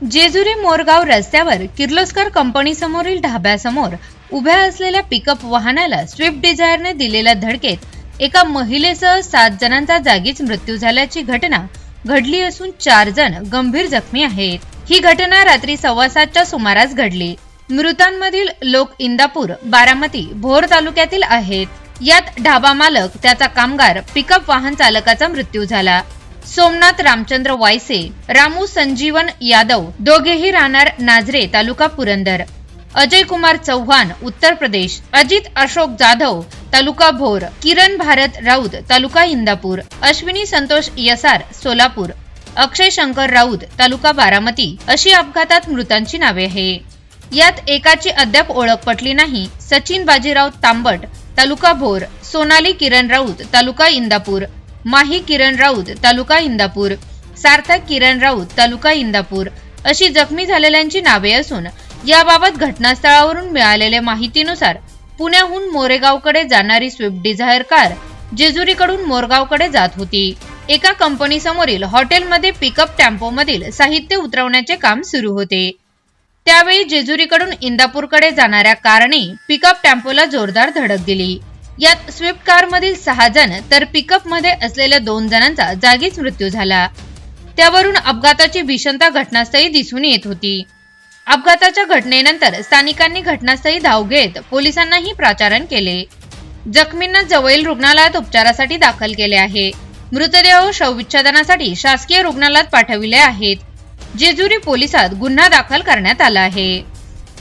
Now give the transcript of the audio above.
जेजुरी मोरगाव रस्त्यावर किर्लोस्कर कंपनी समोरील ढाब्यासमोर उभ्या असलेल्या पिकअप वाहनाला स्विफ्ट डिझायरने दिलेल्या धडकेत एका महिलेसह सात जणांचा जागीच मृत्यू झाल्याची घटना घडली असून चार जण गंभीर जखमी आहेत. ही घटना रात्री सव्वा सातच्या सुमारास घडली. मृतांमधील लोक इंदापूर बारामती भोर तालुक्यातील आहेत. यात ढाबा मालक त्याचा कामगार पिकअप वाहन चालकाचा मृत्यू झाला. सोमनाथ रामचंद्र वायसे रामू संजीवन यादव दोघेही राहणार नाझरे तालुका पुरंदर. अजय कुमार चव्हाण उत्तर प्रदेश. अजित अशोक जाधव तालुका भोर. किरण भारत राऊत तालुका इंदापूर. अश्विनी संतोष यसार सोलापूर. अक्षय शंकर राऊत तालुका बारामती. अशी अपघातात मृतांची नावे आहे. यात एकाची अद्याप ओळख पटली नाही. सचिन बाजीराव तांबट तालुका भोर. सोनाली किरण राऊत तालुका इंदापूर. माही किरण राऊत तालुका इंदापूर. सार्थक किरण राऊत तालुका इंदापूर. अशी जखमी झालेल्यांची नावे असून याबाबत घटनास्थळावरून मिळालेल्या माहितीनुसार पुण्याहून मोरेगावकडे जाणारी स्विफ्ट डिझायर कार जेजुरीकडून मोरगावकडे जात होती. एका कंपनी समोरील हॉटेलमध्ये पिकअप टॅम्पोमधील साहित्य उतरवण्याचे काम सुरू होते. त्यावेळी जेजुरीकडून इंदापूरकडे जाणाऱ्या कारने पिकअप टेम्पोला जोरदार धडक दिली. यात स्विफ्ट कारमधील सहा जण तर पिकअपमध्ये असलेल्या दोन जणांचा जागीच मृत्यू झाला. त्यावरून अपघाताची भीषणता घटनास्थळी दिसून येत होती. अपघाताच्या घटनेनंतर स्थानिकांनी घटनास्थळी धाव घेत पोलिसांनाही प्राचारण केले. जखमींना जवळील रुग्णालयात उपचारासाठी दाखल केले आहे. मृतदेह शवविच्छेदनासाठी शासकीय रुग्णालयात पाठविले आहेत. जेजुरी पोलिसात गुन्हा दाखल करण्यात आला आहे.